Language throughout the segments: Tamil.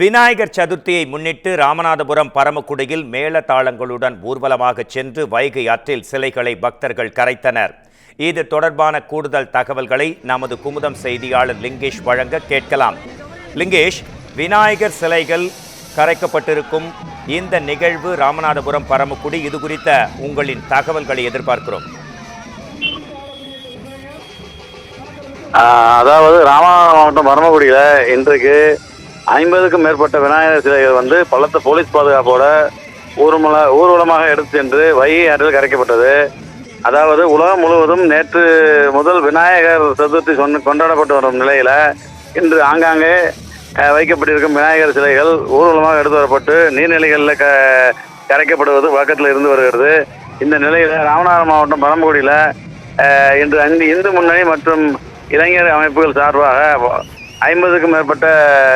விநாயகர் சதுர்த்தியை முன்னிட்டு ராமநாதபுரம் பரமக்குடியில் மேளதாளங்களுடன் ஊர்வலமாக சென்று வைகை ஆற்றில் சிலைகளை பக்தர்கள் கரைத்தனர். இது தொடர்பான கூடுதல் தகவல்களை நமது குமுதம் செய்தியாளர் லிங்கேஷ் வழங்க கேட்கலாம். லிங்கேஷ் விநாயகர் சிலைகள் கரைக்கப்பட்டிருக்கும் இந்த நிகழ்வு ராமநாதபுரம் பரமக்குடி இது குறித்த உங்களின் தகவல்களை எதிர்பார்க்கிறோம். அதாவது ராமநாதபுரம் மாவட்டம் பரமக்குடியில் இன்றைக்கு ஐம்பதுக்கும் மேற்பட்ட விநாயகர் சிலைகள் வந்து பலத்த போலீஸ் பாதுகாப்போட ஊர்மல ஊர்வலமாக எடுத்து சென்று வைகை ஆற்றில் கரைக்கப்பட்டது. அதாவது உலகம் முழுவதும் நேற்று முதல் விநாயகர் சதுர்த்தி சொன்ன கொண்டாடப்பட்டு வரும் நிலையில் இன்று ஆங்காங்கே வைக்கப்பட்டிருக்கும் விநாயகர் சிலைகள் ஊர்வலமாக எடுத்து வரப்பட்டு நீர்நிலைகளில் க கரைக்கப்படுவது வழக்கத்தில் இருந்து வருகிறது. இந்த நிலையில் ராமநாதபுரம் மாவட்டம் பரமக்குடியில் இன்று அஞ்சு இந்து முன்னணி மற்றும் இளைஞர் அமைப்புகள் சார்பாக ஐம்பதுக்கும் மேற்பட்ட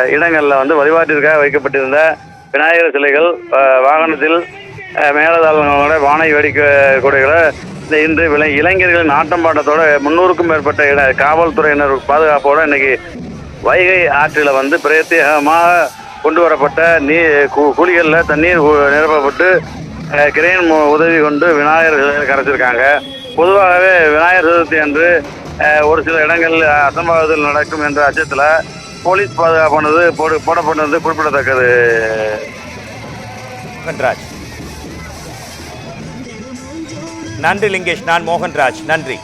இடங்களில் வந்து வழிபாட்டிற்காக வைக்கப்பட்டிருந்த விநாயகர் சிலைகள் வாகனத்தில் மேலதாளங்களோட வானை வேடிக்கை கூடைகளை இந்த இன்று விளை இளைஞர்களின் ஆட்டம் பாட்டத்தோட முன்னூறுக்கும் மேற்பட்ட இட காவல்துறையினர் பாதுகாப்போட இன்னைக்கு வைகை ஆற்றில் வந்து பிரத்யேகமாக கொண்டு வரப்பட்ட நீர் குழிகளில் தண்ணீர் நிரப்பப்பட்டு கிரேன் மு- உதவி கொண்டு விநாயகர் கரைச்சிருக்காங்க. பொதுவாகவே விநாயகர் சதுர்த்தி அன்று ஒரு சில இடங்கள் அசம்பாவிதங்கள் நடக்கும் என்ற அச்சத்தில் போலீஸ் பாதுகாப்பானது போடு போடப்பட்டது குறிப்பிடத்தக்கது. மோகன்ராஜ். நன்றி லிங்கேஷ் நான் மோகன்ராஜ். நன்றி.